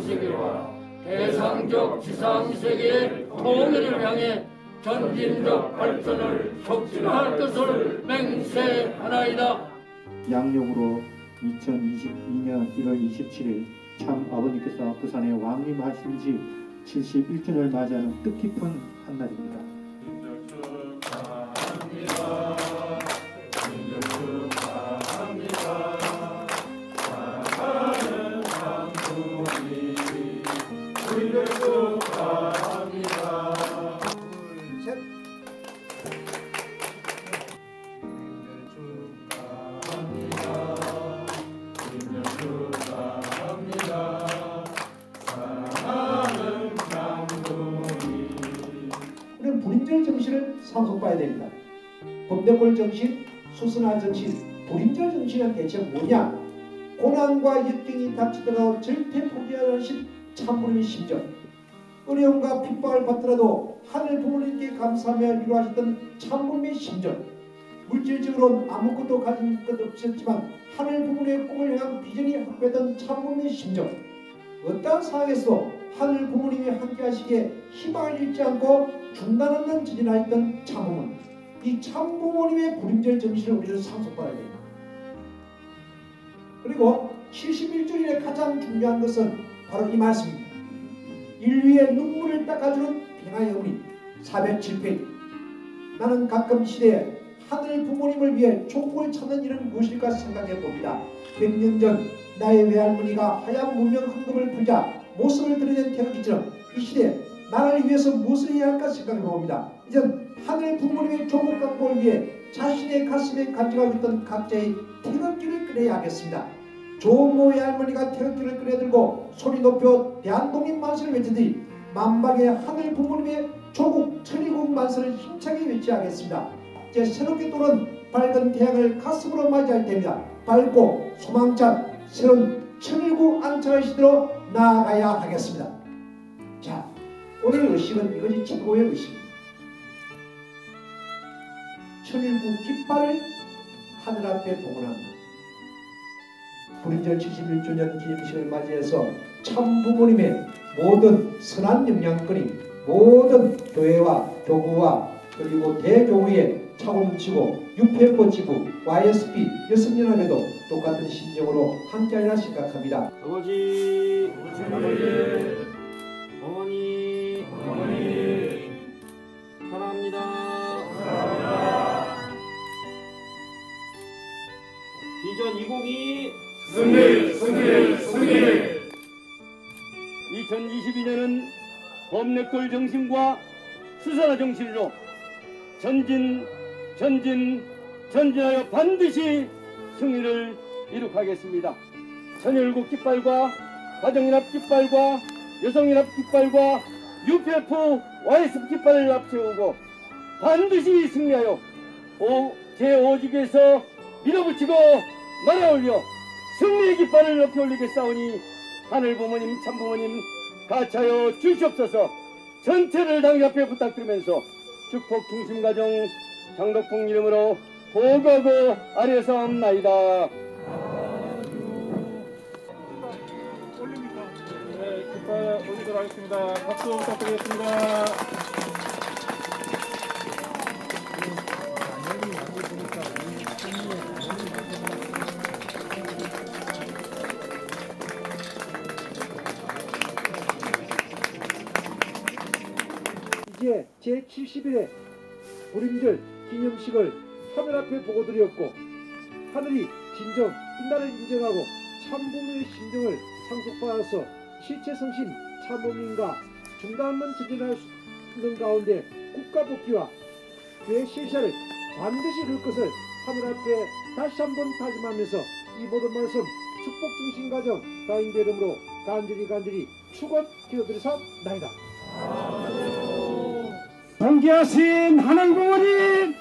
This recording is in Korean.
지상세계와 대상적 지상세계의 통일을 향해 전진적 발전을 촉진할 것을 맹세하나이다. 양력으로 2022년 1월 27일 참 아버님께서 부산에 왕림하신 지 71주년을 맞이하는 뜻깊은 한날입니다. 정신을 상속봐야 됩니다. 범대골 정신, 수선화 정신, 불임절 정신은 대체 뭐냐? 고난과 역경이 닥치더라도 절대 포기하지 참부름의 심정. 어려움과 핍박을 받더라도 하늘 부모님께 감사하며 위로하셨던 참부름의 심정. 물질적으로는 아무것도 가진 것 없었지만 하늘 부모님의 꿈을 향한 비전이 확보했던 참부름의 심정. 어떠한 상황에서도 하늘 부모님이 함께 하시기에 희망을 잃지 않고 중단 없는 진진하였던 참부모님 이 참부모님의 불임절 정신을 우리는 상속받아야 됩니다. 그리고 71조인의 가장 중요한 것은 바로 이 말씀입니다. 인류의 눈물을 닦아주는 평화의 어머니 407페이지. 나는 가끔 시대에 하늘 부모님을 위해 종국을 찾는 일은 무엇일까 생각해 봅니다. 100년 전 나의 외할머니가 하얀 문명 헌금을 풀자 모습을 드러낸 태극기처럼 이 시대에 나라를 위해서 무엇을 해야 할까 생각해 봅니다. 이젠 하늘 부모님의 조국 강보를 위해 자신의 가슴에 간직하고 있던 각자의 태극기를 꺼내야 하겠습니다. 조모 외할머니가 태극기를 꺼내들고 소리 높여 대한독립 만세를 외치듯이 만박의 하늘 부모님의 조국 천리국 만세를 힘차게 외치하겠습니다. 이제 새롭게 또는 밝은 태양을 가슴으로 맞이할 때입니다. 밝고 소망찬 새로운 천일국 안창을 시대로 나아가야 하겠습니다. 자, 오늘 의식은 이것이 최고의 의식입니다. 천일국 깃발을 하늘 앞에 봉헌합니다. 불임절 71주년 기념식을 맞이해서 참 부모님의 모든 선한 영향권이 모든 교회와 교구와 그리고 대교회에 차고 치고 유페포 지부, YSP, 여성연합에도 똑같은 심정으로 함께하리라 생각합니다. 아버지, 아버지, 어머니, 어머니, 사랑합니다. 비전 202 승리, 승리, 승리. 2022년은 범렉돌 정신과 수사나 정신으로 전진, 전진, 전진하여 반드시 승리를 이룩하겠습니다. 천일국 깃발과 가정연합 깃발과 여성연합 깃발과 UPF YS 깃발을 앞세우고 반드시 승리하여 오, 제5직에서 밀어붙이고 날아올려 승리의 깃발을 높이 올리겠사오니 하늘 부모님 참 부모님 가차여 주시옵소서 전체를 당의 앞에 부탁드리면서 축복 중심 가정 장덕풍 이름으로 보고하고 아뢰사옵나이다. 네, 깃발 올리도록 하겠습니다. 박수 부탁드리겠습니다. 이제 제70일의 불임절 기념식을 하늘 앞에 보고 드렸고 하늘이 진정 인나를 인정하고 참부모의 심정을 상속받아서 실체 성신 참부민과 중단 없는 전진할 수 있는 가운데 국가 복귀와 교회 실샤를 반드시 이룰 것을 하늘 앞에 다시 한번 다짐하면서 이 모든 말씀 축복 중심 가정 다인대 이름으로 간절히 간절히 축원 기도드려서 나이다. 존귀하신 하늘 부모님